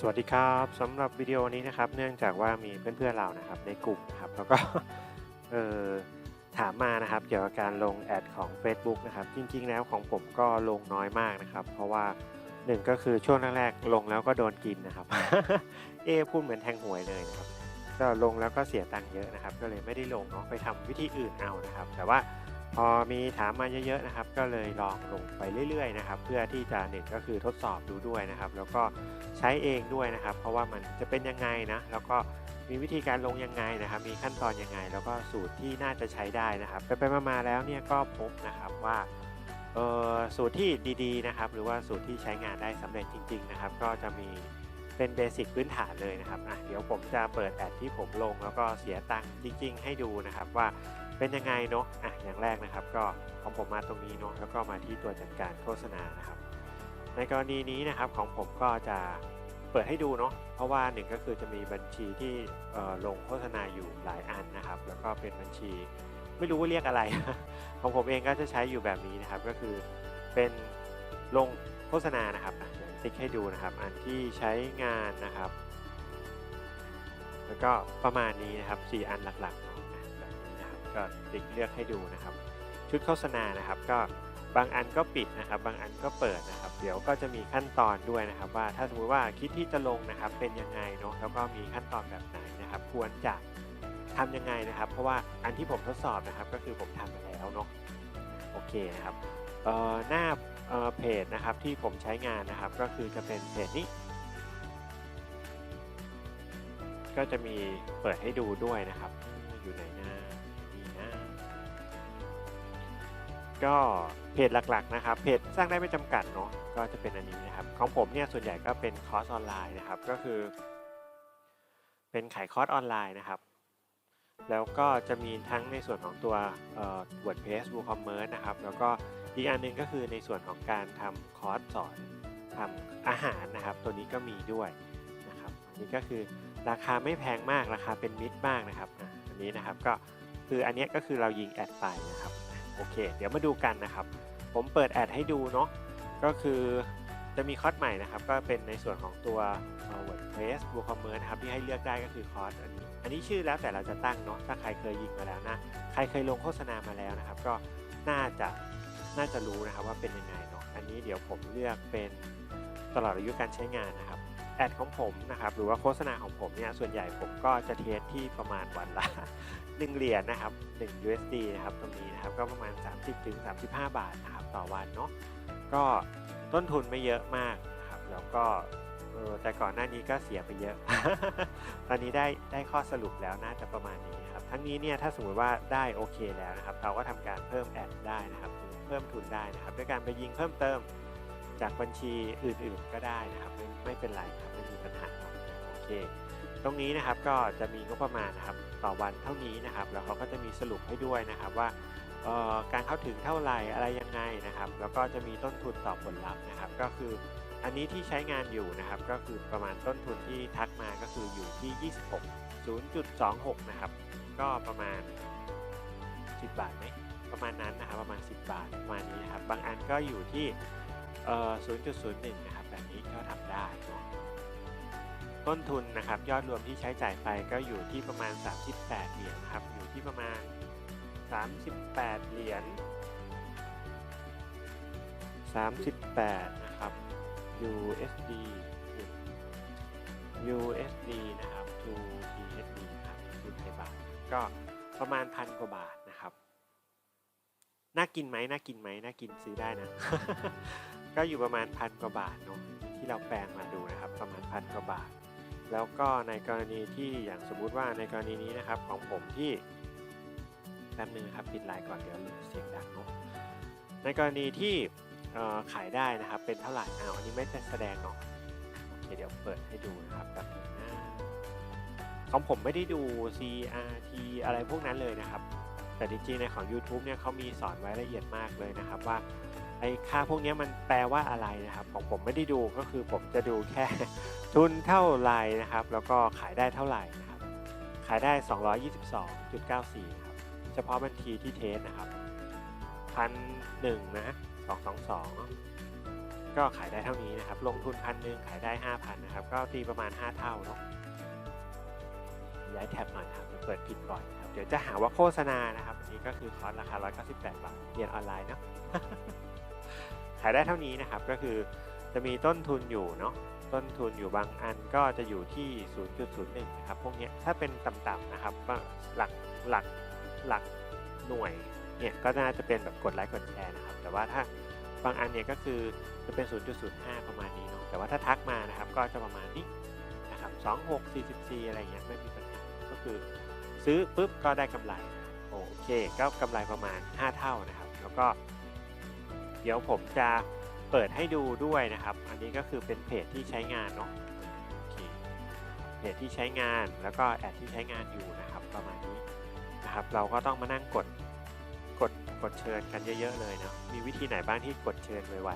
สวัสดีครับสำหรับวิดีโอนี้นะครับ เนื่องจากว่ามีเพื่อนๆเรานะครับในกลุ่มนะครับแล้วก็เออถามมานะครับ เกี่ยวกับการลงแอดของ Facebook นะครับ จริงๆแล้วของผมก็ลงน้อยมากนะครับ เพราะว่าหนึ่งก็คือช่วงแรกๆลงแล้วก็โดนกินนะครับ เอพูดเหมือนแทงหวยเลยนะครับก็ลงแล้วก็เสียตังค์เยอะนะครับ ก็เลยไม่ได้ลงเนาะไปทำวิธีอื่นเอานะครับ แต่ว่า พอมีถามมาเยอะๆนะครับ ก็เลยลองลงไปเรื่อยๆนะครับ เพื่อที่จะหนึ่งก็คือทดสอบดูด้วยนะครับ แล้วก็ใช้เองด้วยนะครับ เพราะว่ามันจะเป็นยังไงนะแล้วก็มีวิธีการลงยังไงนะครับ มีขั้นตอนยังไง แล้วก็สูตรที่น่าจะใช้ได้นะครับ ไปไปๆมาๆแล้วเนี่ยก็พบนะครับว่าเออสูตรที่ดีๆนะครับ หรือว่าสูตรที่ใช้งานได้สำเร็จจริง ๆ นะครับ ก็จะมีเป็นเบสิกพื้นฐานเลยนะครับอะเดี๋ยวผมจะเปิดแอดที่ผมลง แล้วก็เสียตังค์จริง ๆ ให้ดูนะครับว่า เป็นยังไงเนาะอะอย่างแรกนะครับ ก็ของผมมาตรงนี้เนาะแล้วก็มาที่ตัวจัดการโฆษณานะครับ ในกรณีนี้นะครับของผมก็จะเปิดให้ดูเนาะเพราะว่าหนึ่งก็คือจะมีบัญชีที่ลงโฆษณาอยู่หลายอันนะครับ แล้วก็เป็นบัญชีไม่รู้ว่าเรียกอะไร ของผมเองก็จะใช้อยู่แบบนี้นะครับ ก็คือเป็นลงโฆษณานะครับติ๊กให้ดูนะครับ อันที่ใช้งานนะครับ แล้วก็ประมาณนี้นะครับ 4 อันหลักๆ นี้นะครับก็ติ๊กเลือกให้ดูนะครับ ชุดโฆษณานะครับก็บางอันก็ปิดนะครับ บางอันก็เปิดนะครับ เดี๋ยวก็จะมีขั้นตอนด้วยนะครับ ว่าถ้าสมมติว่าคิดที่จะลงนะครับเป็นยังไงเนาะแล้วก็มีขั้นตอนแบบไหนนะครับ ควรจะทำยังไงนะครับ เพราะว่าอันที่ผมทดสอบนะครับ ก็คือผมทำมาแล้วเนาะโอเคนะครับหน้าเเพจนะครับที่ผมใช้งานนะครับ ก็คือจะเป็นเพจนี้ ก็จะมีเปิดให้ดูด้วยนะครับอยู่ไหน ก็เพจหลักๆนะครับเพจสร้างได้ไม่จำกัดเนาะก็จะเป็นอันนี้นะครับของผมเนี่ยส่วนใหญ่ก็เป็นคอร์สออนไลน์นะครับก็คือ เป็นขายคอร์สออนไลน์นะครับ แล้วก็จะมีทั้งในส่วนของตัวเอ่อ WordPress WooCommerce นะครับแล้วก็อีกอันหนึงก็คือในส่วนของการทำคอร์สสอนทำอาหารนะครับ ตัวนี้ก็มีด้วยนะครับอันนี้ก็คือราคาไม่แพงมากราคาเป็นมิตรมากนะครับอันนี้นะครับก็คืออันนี้ก็คือเรายิงแอดไปนะครับ โอเค เดี๋ยวมาดูกันนะครับ ผมเปิดแอดให้ดูเนาะก็คือจะมีคอร์สใหม่นะครับ ก็เป็นในส่วนของตัว WordPress WooCommerce นะครับที่ให้เลือกได้ก็คือคอร์สอันนี้ อันนี้ชื่อแล้วแต่เราจะตั้งเนาะถ้าใครเคยยิงมาแล้วนะ ใครเคยลงโฆษณามาแล้วนะครับ ก็น่าจะน่าจะรู้นะครับว่าเป็นยังไงเนาะอันนี้เดี๋ยวผมเลือกเป็นตลอดอายุการใช้งานนะครับแอดของผมนะครับหรือว่าโฆษณาของผมเนี่ยส่วนใหญ่ผมก็จะเทสที่ประมาณวันละ 1เหรียญนะครับ1 USD นะครับตรงนี้นะครับก็ประมาณ 30ถึง35 บาทนะครับต่อวันเนาะก็ต้นทุนไม่เยอะมากครับแล้วก็เออแต่ก่อนหน้านี้ก็เสียไปเยอะ ตอนนี้ได้ได้ข้อสรุปแล้วน่าจะประมาณนี้ครับทั้งนี้เนี่ยถ้าสมมติว่าได้โอเคแล้วนะครับ เราก็ทำการเพิ่มแอดได้นะครับคือเพิ่มทุนได้นะครับ ด้วยการไปยิงเพิ่มเติมจากบัญชีอื่นๆก็ได้นะครับ ไม่ไม่เป็นไรครับไม่มีปัญหาครับโอเค ตรงนี้นะครับก็จะมีงบประมาณนะครับต่อวันเท่านี้นะครับ แล้วเขาก็จะมีสรุปให้ด้วยนะครับว่าการเข้าถึงเท่าไหร่อะไรยังไงนะครับ แล้วก็จะมีต้นทุนต่อผลลัพธ์นะครับ ก็คืออันนี้ที่ใช้งานอยู่นะครับ ก็คือประมาณต้นทุนที่ทักมาก็คืออยู่ที่ 26 0.26 นะครับ ก็ประมาณ 10 บาทไหมประมาณนั้นนะครับประมาณ 10 บาทประมาณนี้นะครับ บางอันก็อยู่ที่ 0.01 นะครับ แบบนี้ก็ทำได้นะ ต้นทุนนะครับยอดรวมที่ใช้จ่ายไปก็อยู่ที่ประมาณ 38 เหรียญนะครับ อยู่ที่ประมาณ 38 เหรียญ 38 นะครับ USD USD นะครับ to TSD ครับคือไทยบาทก็ประมาณพันกว่าบาทนะครับ น่ากินไหมน่ากินไหมน่ากินซื้อได้นะ ก็อยู่ประมาณพันกว่าบาทเนาะที่เราแปลงมาดูนะครับ ประมาณพันกว่าบาท แล้วก็ในกรณีที่อย่างสมมุติว่าในกรณีนี้นะครับของผมที่แป๊บนึงนะครับปิดไลน์ก่อนเดี๋ยวเสียงดังเนาะในกรณีที่ขายได้นะครับเป็นเท่าไหร่อ้าวอันนี้ไม่ได้แสดงเนาะโอเคเดี๋ยวเปิดให้ดูนะครับแป๊บนึงนะของผมไม่ได้ดู CRT อะไรพวกนั้นเลยนะครับ แต่จริงๆในของ YouTube เนี่ยเขามีสอนไว้ละเอียดมากเลยนะครับว่า ไอ้ค่าพวกนี้มันแปลว่าอะไรนะครับ ของผมไม่ได้ดูก็คือผมจะดูแค่ทุนเท่าไหร่นะครับ แล้วก็ขายได้เท่าไหร่นะครับ ขายได้ 222.94ครับเฉพาะบัญชีที่เทสนะครับพันหนึ่งนะสองสองสองก็ขายได้เท่านี้นะครับ ลงทุนพันหนึ่งขายได้ห้าพันนะครับ ก็ตีประมาณ 5 เท่าเนาะย้ายแท็บหน่อยครับเปิดผิดบ่อยครับ เดี๋ยวจะหาว่าโฆษณานะครับอันนี้ก็คือคอร์สราคา 198 บาทเรียนออนไลน์เนาะ ขายได้เท่านี้นะครับก็คือจะมีต้นทุนอยู่เนาะต้นทุนอยู่บางอันก็จะอยู่ที่ 0.01นะครับพวกนี้ถ้าเป็นต่ำๆนะครับหลักหลักหลักหน่วยเนี่ยก็น่าจะเป็นแบบกดไลค์กดแชร์นะครับ แต่ว่าถ้าบางอันเนี่ยก็คือจะเป็น 0.05 ประมาณนี้เนาะแต่ว่าถ้าทักมานะครับก็จะประมาณนี้นะครับ26 44 อะไรเงี้ยไม่มีปัญหาก็คือซื้อปุ๊บก็ได้กำไรโอเคก็กำไรประมาณ 5 เท่านะครับ แล้วก็ เดี๋ยวผมจะเปิดให้ดูด้วยนะครับ อันนี้ก็คือเป็นเพจที่ใช้งานเนาะเเพจที่ใช้งานแล้วก็แอดที่ใช้งานอยู่นะครับ ประมาณนี้นะครับ เราก็ต้องมานั่งกดกดกดเชิญกันเยอะ ๆ เลยเนาะมีวิธีไหนบ้างที่กดเชิญไว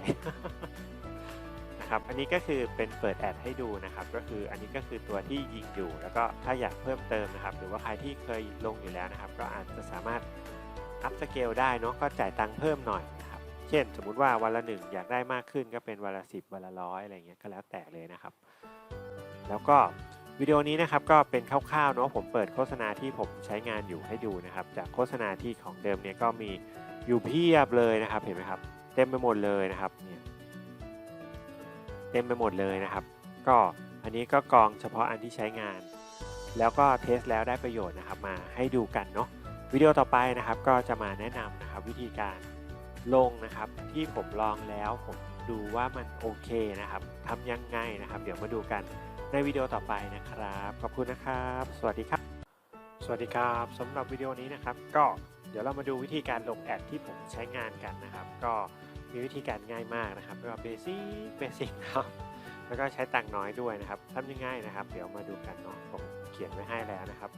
ๆนะครับ อันนี้ก็คือเป็นเปิดแอดให้ดูนะครับ ก็คืออันนี้ก็คือตัวที่ยิงอยู่ แล้วก็ถ้าอยากเพิ่มเติมนะครับ หรือว่าใครที่เคยลงอยู่แล้วนะครับ ก็อาจจะสามารถอัพสเกลได้เนาะก็จ่ายตังค์เพิ่มหน่อย ช่น สมมุติว่าวันละหนึ่งอยากได้มากขึ้นก็เป็นวันละสิบวันละร้อยอะไรเงี้ยก็แล้วแต่เลยนะครับ แล้วก็วิดีโอนี้นะครับก็เป็นคร่าวๆเนาะผมเปิดโฆษณาที่ผมใช้งานอยู่ให้ดูนะครับ จากโฆษณาที่ของเดิมเนี่ยก็มีอยู่เพียบเลยนะครับเห็นไหมครับ เต็มไปหมดเลยนะครับเนี่ยเต็มไปหมดเลยนะครับ ก็อันนี้ก็กรองเฉพาะอันที่ใช้งาน แล้วก็เทสแล้วได้ประโยชน์นะครับมาให้ดูกันเนาะวิดีโอต่อไปนะครับก็จะมาแนะนำนะครับวิธีการ ลงนะครับ ที่ผมลองแล้วผมดูว่ามันโอเคนะครับทำยังไงนะครับ เดี๋ยวมาดูกันในวิดีโอต่อไปนะครับ ขอบคุณนะครับ สวัสดีครับ สวัสดีครับสำหรับวิดีโอนี้นะครับ ก็เดี๋ยวเรามาดูวิธีการลงแอดที่ผมใช้งานกันนะครับ ก็มีวิธีการง่ายมากนะครับก็เบสิกเบสิกครับแล้วก็ใช้ตังค์น้อยด้วยนะครับทำยังไงนะครับ เดี๋ยวมาดูกันเนาะผมเขียนไว้ให้แล้วนะครับ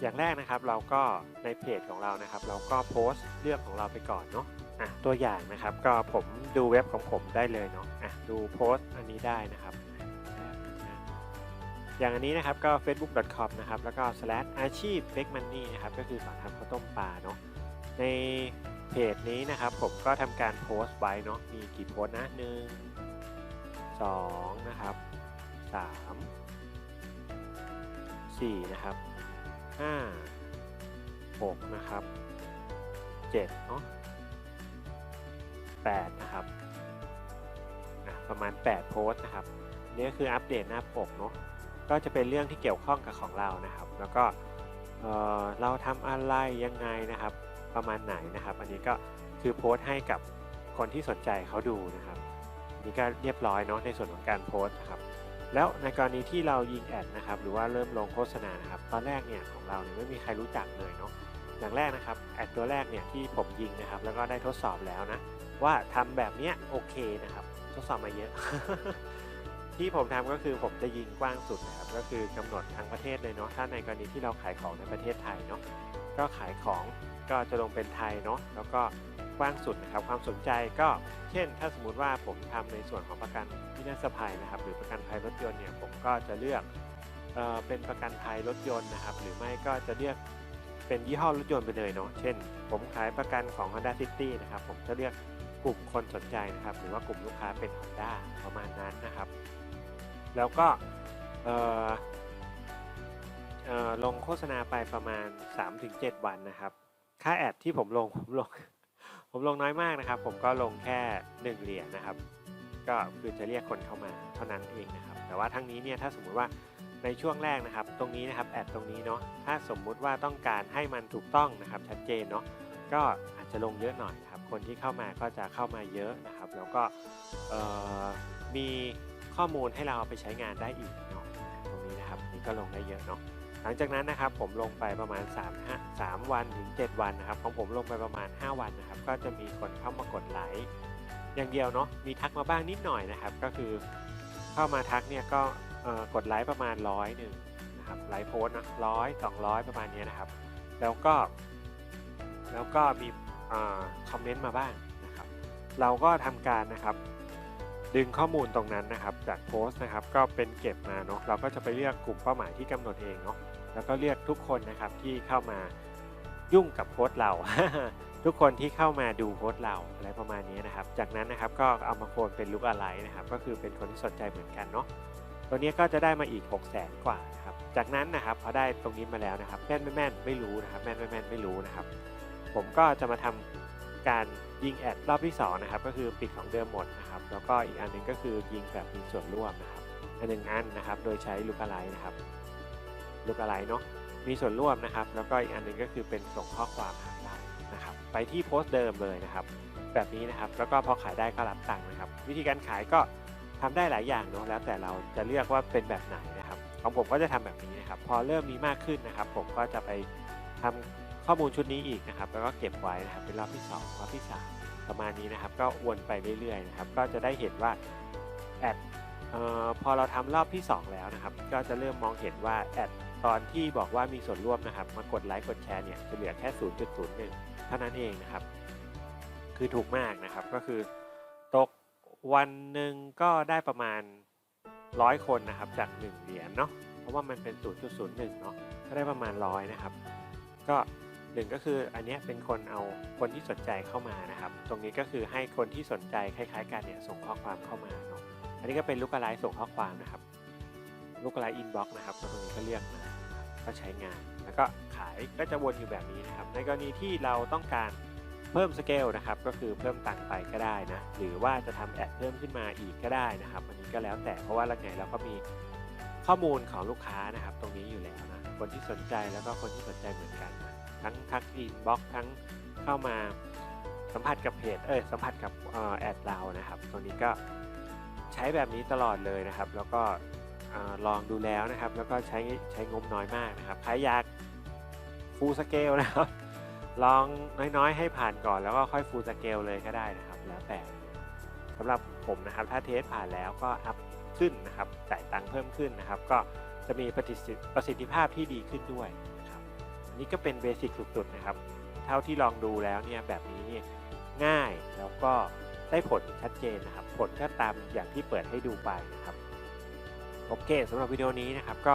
อย่างแรกนะครับเราก็ในเพจของเรานะครับ เราก็โพสต์เรื่องของเราไปก่อนเนาะ อะตัวอย่างนะครับก็ผมดูเว็บของผมได้เลยเนาะอะดูโพสต์อันนี้ได้นะครับ อย่างอันนี้นะครับก็ facebook.com นะครับแล้วก็ slash อาชีพ fake money นะครับก็คือสอนทำข้าวต้มปลาเนาะในเพจนี้นะครับผมก็ทำการโพสต์ไว้เนาะมีกี่โพสต์นะหนึ่งสองนะครับสามสี่นะครับห้าหกนะครับเจ็ดเนาะ 8 นะครับประมาณ 8 โพสต์นะครับนี่ก็คืออัปเดตหน้าปกเนาะก็จะเป็นเรื่องที่เกี่ยวข้องกับของเรานะครับ แล้วก็เเราทำอะไรยังไงนะครับ ประมาณไหนนะครับ อันนี้ก็คือโพสต์ให้กับคนที่สนใจเขาดูนะครับนี่ก็เรียบร้อยเนาะในส่วนของการโพสต์นะครับ แล้วในกรณีที่เรายิงแอดนะครับ หรือว่าเริ่มลงโฆษณานะครับ ตอนแรกเนี่ยของเราเนี่ยไม่มีใครรู้จักเลยเนาะอย่างแรกนะครับแอดตัวแรกเนี่ยที่ผมยิงนะครับ แล้วก็ได้ทดสอบแล้วนะ ว่าทำแบบเนี้ยโอเคนะครับทดสอบมาเยอะ ที่ผมทำก็คือผมจะยิงกว้างสุดนะครับก็คือกำหนดทั้งประเทศเลยเนาะถ้าในกรณีที่เราขายของในประเทศไทยเนาะก็ขายของก็จะลงเป็นไทยเนาะแล้วก็กว้างสุดนะครับความสนใจก็เช่น ถ้าสมมุติว่าผมทำในส่วนของประกันวินาศภัยนะครับ หรือประกันภัยรถยนต์เนี่ยผมก็จะเลือกเอ่อเป็นประกันภัยรถยนต์นะครับ หรือไม่ก็จะเลือกเป็นยี่ห้อรถยนต์ไปเลยเนาะเช่น ผมขายประกันของ Honda City นะครับผมจะเลือก กลุ่มคนสนใจนะครับ หรือว่ากลุ่มลูกค้าเป็น Honda ประมาณนั้นนะครับ แล้วก็ลงโฆษณาไปประมาณ 3-7 วันนะครับ ค่าแอดที่ผมลงผมลงผมลงน้อยมากนะครับ ผมก็ลงแค่ 1 เหรียญนะครับ ก็คือจะเรียกคนเข้ามาเท่านั้นเองนะครับ แต่ว่าทั้งนี้เนี่ยถ้าสมมุติว่าในช่วงแรกนะครับ ตรงนี้นะครับแอดตรงนี้เนาะถ้าสมมุติว่าต้องการให้มันถูกต้องนะครับชัดเจนเนาะก็อาจจะลงเยอะหน่อยครับ คนที่เข้ามาก็จะเข้ามาเยอะนะครับ แล้วก็มีข้อมูลให้เราเอาไปใช้งานได้อีกเนาะตรงนี้นะครับนี่ก็ลงได้เยอะเนาะหลังจากนั้นนะครับผมลงไปประมาณ3 5 3วันถึง 7 วันนะครับของผมลงไปประมาณ 5 วันนะครับ ก็จะมีคนเข้ามากดไลค์อย่างเดียวเนาะมีทักมาบ้างนิดหน่อยนะครับ ก็คือเข้ามาทักเนี่ยก็กดไลค์ประมาณร้อยหนึ่งนะครับไลค์โพสต์นะร้อยสองร้อยประมาณนี้นะครับ แล้วก็ แล้วก็มี คอมเมนต์มาบ้างนะครับ เราก็ทำการนะครับดึงข้อมูลตรงนั้นนะครับ จากโพสต์นะครับ ก็เป็นเก็บมาเนาะเราก็จะไปเลือกกลุ่มเป้าหมายที่กำหนดเองเนาะแล้วก็เลือกทุกคนนะครับที่เข้ามายุ่งกับโพสต์เรา ทุกคนที่เข้ามาดูโพสต์เราอะไรประมาณนี้นะครับ จากนั้นนะครับก็เอามาโคนเป็นลุกอะไรนะครับ ก็คือเป็นคนที่สนใจเหมือนกันเนาะตัวนี้ก็จะได้มาอีก 6 0แสนกว่านะครับจากนั้นนะครับพอได้ตรงนี้มาแล้วนะครับแม่นไม่แม่นไม่รู้นะครับแม่นไม่แม่นไม่รู้นะครับ ผมก็จะมาทำการยิงแอดรอบที่ 2 นะครับ ก็คือปิดของเดิมหมดนะครับ แล้วก็อีกอันหนึงก็คือยิงแบบมีส่วนร่วมนะครับ อันหนึ่งอันนะครับ โดยใช้ลูกอะไรนะครับลูกอะไรเนาะ มีส่วนร่วมนะครับ แล้วก็อีกอันหนึงก็คือเป็นส่งข้อความหาเรานะครับ ไปที่โพสต์เดิมเลยนะครับ แบบนี้นะครับ แล้วก็พอขายได้ก็รับตังค์นะครับ วิธีการขายก็ทำได้หลายอย่างเนาะ แล้วแต่เราจะเลือกว่าเป็นแบบไหนนะครับ ของผมก็จะทำแบบนี้นะครับ พอเริ่มมีมากขึ้นนะครับ ผมก็จะไปทำ ข้อมูลชุดนี้อีกนะครับ แล้วก็เก็บไว้นะครับเป็นรอบที่ 2 รอบที่ 3 ประมาณนี้นะครับ ก็วนไปเรื่อยๆนะครับ ก็จะได้เห็นว่าแอดออพอเราทำรอบที่ 2 แล้วนะครับ ก็จะเริ่มมองเห็นว่าแอดตอนที่บอกว่ามีส่วนร่วมนะครับ มากดไลค์กดแชร์เนี่ยจะเหลือแค่ 0.01 เท่านั้นเองนะครับ คือถูกมากนะครับ ก็คือตกวันหนึ่งก็ได้ประมาณร้อยคนนะครับ จาก 1 เหรียญเนาะ เพราะว่ามันเป็น 0.01 เนาะ ก็ได้ประมาณร้อยนะครับ ก็ หนึ่งก็คืออันนี้เป็นคนเอาคนที่สนใจเข้ามานะครับ ตรงนี้ก็คือให้คนที่สนใจคล้าย ๆ กันเนี่ยส่งข้อความเข้ามาเนาะอันนี้ก็เป็นลูกไลฟ์ส่งข้อความนะครับ ลูกไลฟ์อินบ็อกซ์นะครับตรงนี้ก็เลือกมาก็ใช้งาน แล้วก็ขายก็จะวนอยู่แบบนี้นะครับ ในกรณีที่เราต้องการเพิ่มสเกลนะครับ ก็คือเพิ่มตังค์ไปก็ได้นะ หรือว่าจะทำแอดเพิ่มขึ้นมาอีกก็ได้นะครับ อันนี้ก็แล้วแต่เพราะว่าละไงเราก็มีข้อมูลของลูกค้านะครับ ตรงนี้อยู่แล้วนะ คนที่สนใจแล้วก็คนที่สนใจเหมือนกันนะ ทั้งทักอินบ็อกทั้งเข้ามาสัมผัสกับเพจเอยสัมผัสกับออแอดเรานะครับตรงนี้ก็ใช้แบบนี้ตลอดเลยนะครับ แล้วก็ลองดูแล้วนะครับ แล้วก็ใช้ใช้งบน้อยมากนะครับใครอยากฟูลสเกลนะครับ ลองน้อยๆ ให้ผ่านก่อนแล้วก็ค่อยฟูลสเกลเลยก็ได้นะครับ แล้วแต่สำหรับผมนะครับ ถ้าเทสผ่านแล้วก็อัพขึ้นนะครับจ่ายตังค์เพิ่มขึ้นนะครับ ก็จะมีประสิทธิภาพที่ดีขึ้นด้วย อันนี้ก็เป็นเบสิกสุดๆนะครับ เท่าที่ลองดูแล้วเนี่ยแบบนี้เนี่ยง่ายแล้วก็ได้ผลชัดเจนนะครับ ผลก็ตามอย่างที่เปิดให้ดูไปนะครับโอเคสำหรับวิดีโอนี้นะครับก็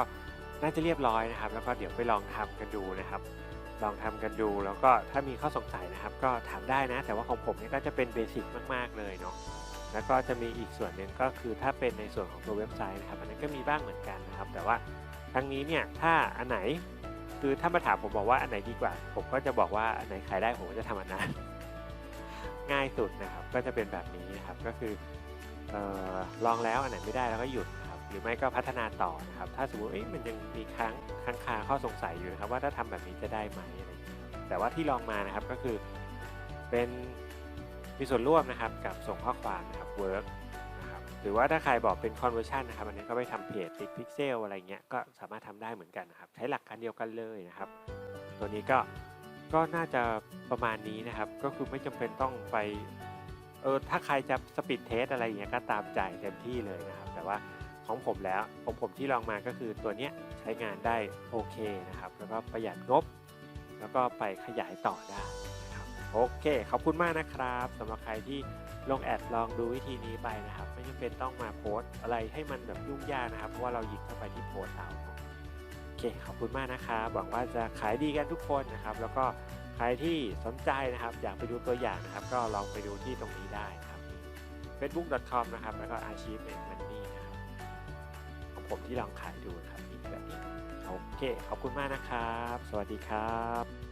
น่าจะเรียบร้อยนะครับ แล้วก็เดี๋ยวไปลองทำกันดูนะครับ ลองทำกันดูแล้วก็ถ้ามีข้อสงสัยนะครับ ก็ถามได้นะ แต่ว่าของผมเนี่ยก็จะเป็นเบสิกมาก ๆ เลยเนาะแล้วก็จะมีอีกส่วนหนึ่งก็คือถ้าเป็นในส่วนของตัวเว็บไซต์นะครับอันนั้นก็มีบ้างเหมือนกันนะครับ แต่ว่าทั้งนี้เนี่ยถ้าอันไหน คือถ้ามาถามผมบอกว่าอันไหนดีกว่า ผมก็จะบอกว่าอันไหนขายได้ผมก็จะทำอันนั้นง่ายสุดนะครับ ก็จะเป็นแบบนี้นะครับ ก็คือออลองแล้วอันไหนไม่ได้แล้วก็หยุดครับ หรือไม่ก็พัฒนาต่อนะครับ ถ้าสมมติมันยังมีค้างค้างคาข้อสงสัยอยู่นะครับ ว่าถ้าทำแบบนี้จะได้ไหมอะไรอย่างเงี้ยแต่ว่าที่ลองมานะครับก็คือเป็นมีส่วนร่วมนะครับกับส่งข้อความนะครับเวิร์ก หรือว่าถ้าใครบอกเป็น conversion นะครับอันนี้ก็ไปทำเพจติดพิกเซลอะไรเงี้ยก็สามารถทำได้เหมือนกันนะครับ ใช้หลักการเดียวกันเลยนะครับ ตัวนี้ก็ก็น่าจะประมาณนี้นะครับ ก็คือไม่จำเป็นต้องไปเออถ้าใครจะสปีดเทสอะไรอย่างเงี้ยก็ตามใจเต็มที่เลยนะครับ แต่ว่าของผมแล้วของผมที่ลองมาก็คือตัวเนี้ยใช้งานได้โอเคนะครับ แล้วก็ประหยัดงบ แล้วก็ไปขยายต่อได้ โอเค ขอบคุณมากนะครับสำหรับใครที่ลงแอดลองดูวิธีนี้ไปนะครับ ไม่จำเป็นต้องมาโพสอะไรให้มันแบบยุ่งยากนะครับ เพราะว่าเราหยิบเข้าไปที่โพสเอาโอเค ขอบคุณมากนะครับหวังว่าจะขายดีกันทุกคนนะครับ แล้วก็ใครที่สนใจนะครับ อยากไปดูตัวอย่างนะครับ ก็ลองไปดูที่ตรงนี้ได้นะครับ facebook.com นะครับ แล้วก็ achievement money นะครับของผมที่ลองขายดูนะครับมีแบบนี้โอเค ขอบคุณมากนะครับ สวัสดีครับ